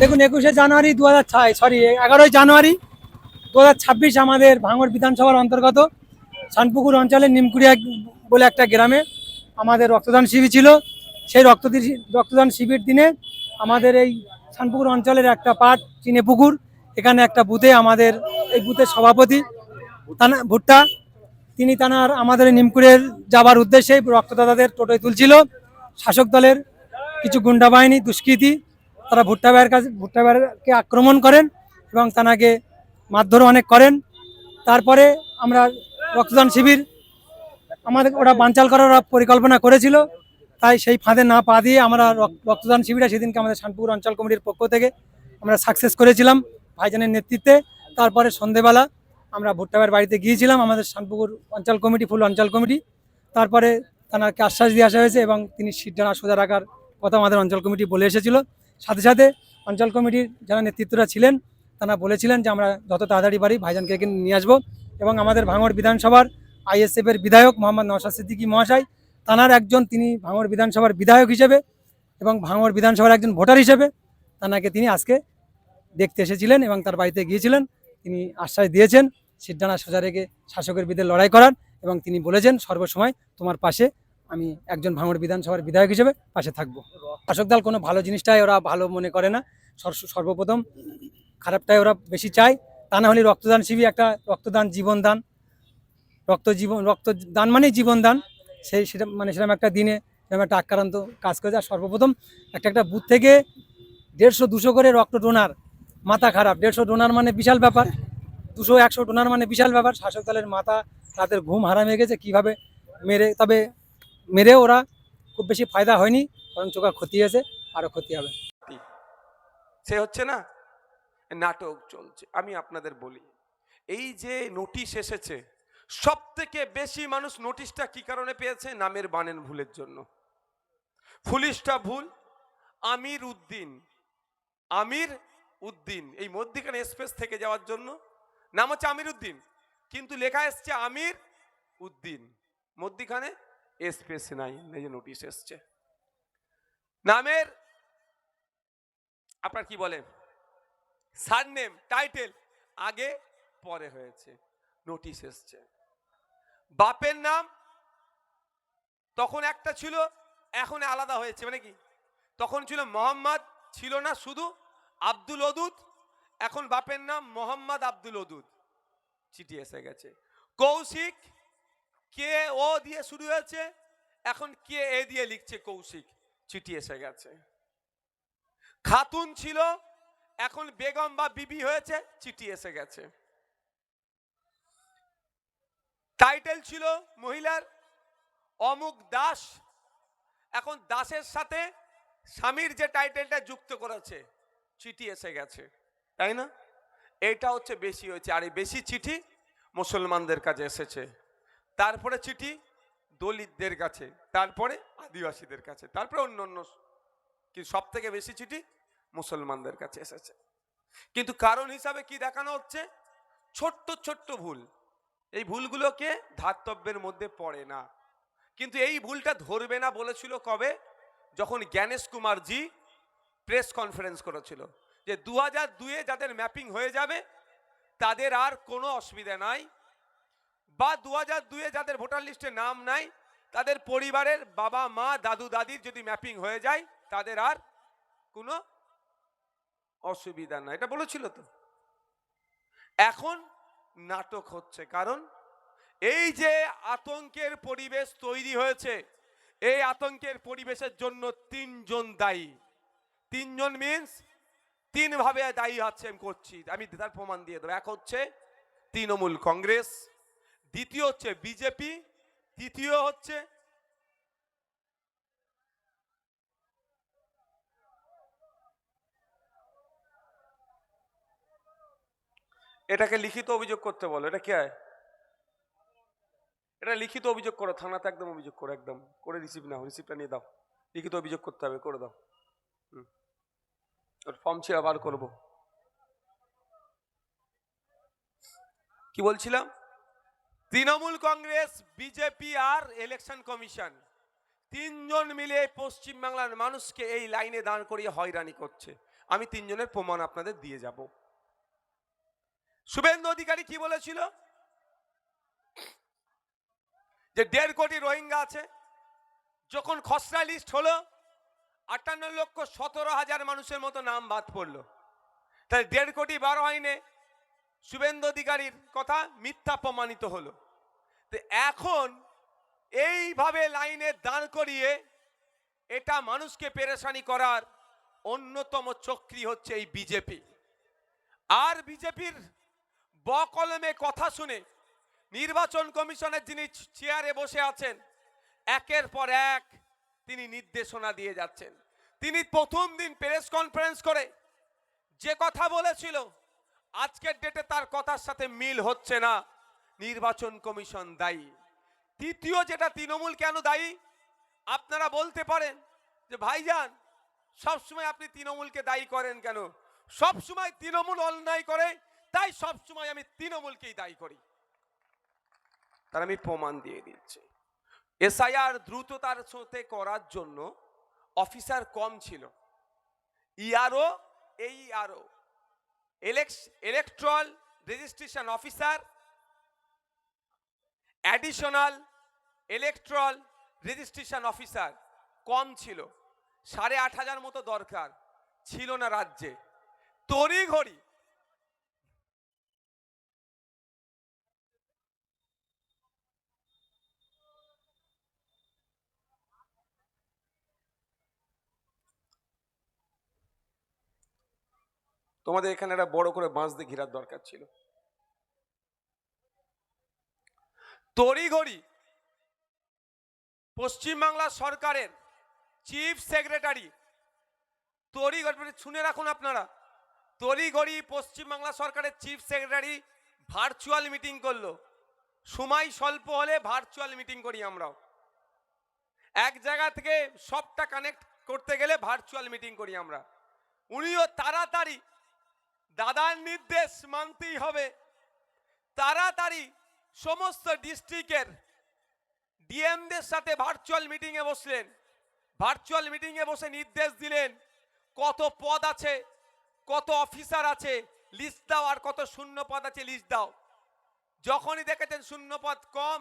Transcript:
দেখুন একুশে জানুয়ারি দু হাজার ছয় সরি এগারোই জানুয়ারি দু হাজার ছাব্বিশ আমাদের ভাঙড় বিধানসভার অন্তর্গত শানপুকুর অঞ্চলের নিমকুড়িয়া বলে একটা গ্রামে আমাদের রক্তদান শিবির ছিল। সেই রক্তদি রক্তদান শিবির দিনে আমাদের এই শানপুকুর অঞ্চলের একটা পাট চিনে পুকুর এখানে একটা বুথে আমাদের, এই বুথের সভাপতি তানা, ভুট্টা, তিনি তানার আমাদের নিমকুড়ের যাবার উদ্দেশ্যে রক্তদাতাদের টোটোয় তুলছিল। শাসক দলের কিছু গুন্ডা বাহিনী, দুষ্কৃতী তারা ভুট্টা ভাইয়ের কাছে, ভুট্টা ভাইয়েরকে আক্রমণ করেন এবং তানাকে মারধর অনেক করেন। তারপরে আমরা রক্তদান শিবির, আমাদের ওরা বানচাল করার পরিকল্পনা করেছিল। তাই সেই ফাঁদে না পা দিয়ে আমরা রক- রক্তদান শিবিরে সেদিনকে আমাদের শানপুর অঞ্চল কমিটির পক্ষ থেকে আমরা সাকসেস করেছিলাম ভাইজানের নেতৃত্বে। তারপরে সন্ধেবেলা আমরা ভুট্টা ভাইয়ের বাড়িতে গিয়েছিলাম, আমাদের শানপুকুর অঞ্চল কমিটি, ফুল অঞ্চল কমিটি। তারপরে তাকে আশ্বাস দিয়ে আসা হয়েছে এবং তিনি সিট জানা সোজা রাখার কথা আমাদের অঞ্চল কমিটি বলে এসেছিল। সাথে সাথে অঞ্চল কমিটির যারা নেতৃত্বরা ছিলেন, তারা বলেছিলেন যে আমরা যত তাড়াতাড়ি পারি ভাইজানকে এখানে নিয়ে আসব এবং আমাদের ভাঙড় বিধানসভার আইএসএফ এর বিধায়ক মোহাম্মদ নওশাদ সিদ্দিকী মহাশয় তানার একজন তিনি ভাঙড় বিধানসভার বিধায়ক হিসেবে এবং ভাঙড় বিধানসভার একজন ভোটার হিসেবে তানাকে তিনি আজকে দেখতে এসেছিলেন এবং তার বাড়িতে গিয়েছিলেন। তিনি আশ্বাস দিয়েছেন, সিদ্ধানা সোজা রেখে শাসকের বিরুদ্ধে লড়াই করার এবং তিনি বলেছেন, সর্বসময় তোমার পাশে আমি একজন ভাঙড় বিধানসভার বিধায়ক হিসেবে পাশে থাকব। শাসক দল কোনো ভালো জিনিসটাই ওরা ভালো মনে করে না। সর- সর্বপ্রথম খারাপটাই ওরা বেশি চায়। তা না হলে রক্তদান শিবির একটা রক্তদান জীবনদান রক্ত জীবন রক্তদান মানেই জীবনদান সেই সেটা মানে সেরকম একটা দিনে সেরকম একটা আক্রান্ত কাজ করেছে। আর সর্বপ্রথম একটা একটা বুথ থেকে দেড়শো, দুশো করে রক্ত ডোনার মাথা খারাপ। দেড়শো ডোনার মানে বিশাল ব্যাপার। দুশো, একশো ডোনার মানে বিশাল ব্যাপার। শাসক দলের মাথা তাদের ঘুম হারাম গেছে। কীভাবে মেরে, তবে মেরে ওরা খুব বেশি ফায়দা হয়নি কারণ চোখা ক্ষতি হয়েছে, আরও ক্ষতি হবে। সে হচ্ছে না? নাটক চলছে, আমি আপনাদের বলি। এই যে নোটিশ এসেছে সব থেকে বেশি মানুষ নোটিশটা কি কারণে পেয়েছে? নামের বানেন ভুলের জন্য। ফুলিশটা ভুল, আমির উদ্দিন। আমির উদ্দিন, এই মধ্যিখানে স্পেস থেকে যাওয়ার জন্য। নাম হচ্ছে আমির উদ্দিন, কিন্তু লেখা এসছে আমির উদ্দিন। মধ্যিখানে স্পেস নাই এই যে নোটিশ এসছে। নামের আপনার কি বলে? সারনেম, টাইটেল আগে, পরে হয়েছে। নোটিশ এসছে। বাপের নাম তখন একটা ছিল, এখন আলাদা হয়েছে। মানে কি? তখন ছিল মোহাম্মদ, ছিল না শুধু আব্দুল ওদুদ, এখন বাপের নাম মোহাম্মদ আব্দুল ওদুদ। চিঠি এসে গেছে। কৌশিক কে ও দিয়ে শুরু হয়েছে? এখন কে এ দিয়ে লিখছে কৌশিক? চিঠি এসে গেছে। খাতুন ছিল, এখন বেগম বা বিবি হয়েছে, চিঠি এসে গেছে। টাইটেল ছিল মহিলার, অমুক দাস, এখন দাসের সাথে স্বামীর যে টাইটেলটা যুক্ত করেছে, চিঠি এসে গেছে। তাই না? এটা হচ্ছে বেশি হয়েছে, আর এই বেশি চিঠি মুসলমানদের কাছে এসেছে। তারপরে চিঠি দলিতদের কাছে, তারপরে আদিবাসীদের কাছে, তারপরে অন্য অন্য কিন্তু সব থেকে বেশি চিঠি? মুসলমানদের কাছে এসেছে। কিন্তু কারণ হিসাবে কি দেখানো হচ্ছে? ছোট্ট ছোট্ট ভুল। এই ভুলগুলোকে ধাতব্যের মধ্যে পড়ে না। কিন্তু এই ভুলটা ধরবে না বলেছিল কবে? যখন জ্ঞানেশ কুমারজি প্রেস কনফারেন্স করেছিল যে দু হাজার দুয়ে যাদের ম্যাপিং হয়ে যাবে, তাদের আর কোনো অসুবিধা নাই। বা দু হাজার দুয়ে যাদের ভোটার লিস্টে নাম নাই, তাদের পরিবারের বাবা, মা, দাদু, দাদির যদি ম্যাপিং হয়ে যায়, তাদের আর কোনো অসুবিধা নাই। এটা বলেছিল তো? এখন নাটক হচ্ছে, কারণ এই যে আতঙ্কের পরিবেশ তৈরি হয়েছে, এই আতঙ্কের পরিবেশের জন্য তিনজন দায়ী। তিনজন মিন্স তিনভাবে দায়ী হচ্ছে, আমি করছি, আমি তার প্রমাণ দিয়ে দেবো। এক হচ্ছে তৃণমূল কংগ্রেস দ্বিতীয় হচ্ছে বিজেপি, তৃতীয় হচ্ছে এটাকে লিখিত অভিযোগ করতে বলো, এটা কে? এটা লিখিত অভিযোগ করো, থানাতে একদম অভিযোগ করো, একদম। করে রিসিভ নাও রিসিভটা নিয়ে দাও। লিখিত অভিযোগ করতে হবে, করে দাও। হুম। ওর ফর্ম ছিল আবার করব। কি বলছিলাম? তৃণমূল কংগ্রেস, বিজেপি আর ইলেকশন কমিশন তিনজন মিলে পশ্চিমবাংলার মানুষকে এই লাইনে দাঁড় করিয়ে হয়রানি করছে। আমি তিনজনের প্রমাণ আপনাদের দিয়ে যাব। শুভেন্দু অধিকারী কি বলেছিল? যে দেড় কোটি রোহিঙ্গা আছে, যখন খসড়া লিস্ট হলো, আটান্ন লক্ষ সতেরো হাজার মানুষের মতো নাম বাদ পড়ল। তাহলে দেড় কোটি বারো আইনে শুভেন্দু অধিকারীর কথা মিথ্যা প্রমাণিত হলো। তো এখন এইভাবে লাইনে দাঁড় করিয়ে এটা মানুষকে পেরেশানি করার অন্যতম চক্রী হচ্ছে এই বিজেপি। আর বিজেপির বকলমে কথা শুনে নির্বাচন কমিশনের যিনি চেয়ারে বসে আছেন, একের পর এক তিনি নির্দেশনা দিয়ে যাচ্ছেন। তিনি প্রথম দিন প্রেস কনফারেন্স করে যে কথা বলেছিল আজকের ডেটে তার কথার সাথে মিল হচ্ছে না। নির্বাচন কমিশন দায়ী। তৃতীয় যেটা তৃণমূল কেন দায়ী? আপনারা বলতে পারেন যে, ভাইজান, সবসময় আপনি তৃণমূলকে দায়ী করেন কেন? সবসময় তৃণমূল অন্যায় করে, তাই সবসময় আমি তৃণমূলকেই দায়ী করি। তার আমি প্রমাণ দিয়ে দিচ্ছি। এসআইআর দ্রুততার সাথে করার জন্য অফিসার কম ছিল। ইআরও এই আরও electoral registration officer additional electoral registration officer কম ছিল। সাড়ে আট হাজার মতো দরকার ছিল না রাজ্যে। তড়িঘড়ি তোমাদের এখানে একটা বড় করে বাঁশ দিয়ে ঘেরার দরকার ছিল। তড়িঘড়ি পশ্চিমবাংলা সরকারের চিফ সেক্রেটারি, তড়িঘড়ি শুনে রাখুন আপনারা, তড়িঘড়ি পশ্চিমবাংলা সরকারের চিফ সেক্রেটারি ভার্চুয়াল মিটিং করল। সময় স্বল্প হলে ভার্চুয়াল মিটিং করি আমরাও। এক জায়গা থেকে সবটা কানেক্ট করতে গেলে ভার্চুয়াল মিটিং করি আমরা। উনিও তাড়াতাড়ি দাদার নির্দেশ মানতেই হবে। তাড়াতাড়ি সমস্ত ডিস্ট্রিক্টের ডিএমদের সাথে ভার্চুয়াল মিটিংয়ে বসলেন। ভার্চুয়াল মিটিংয়ে বসে নির্দেশ দিলেন, কত পদ আছে, কত অফিসার আছে লিস্ট দাও আর কত শূন্য পদ আছে লিস্ট দাও। যখনই দেখেছেন শূন্য পদ কম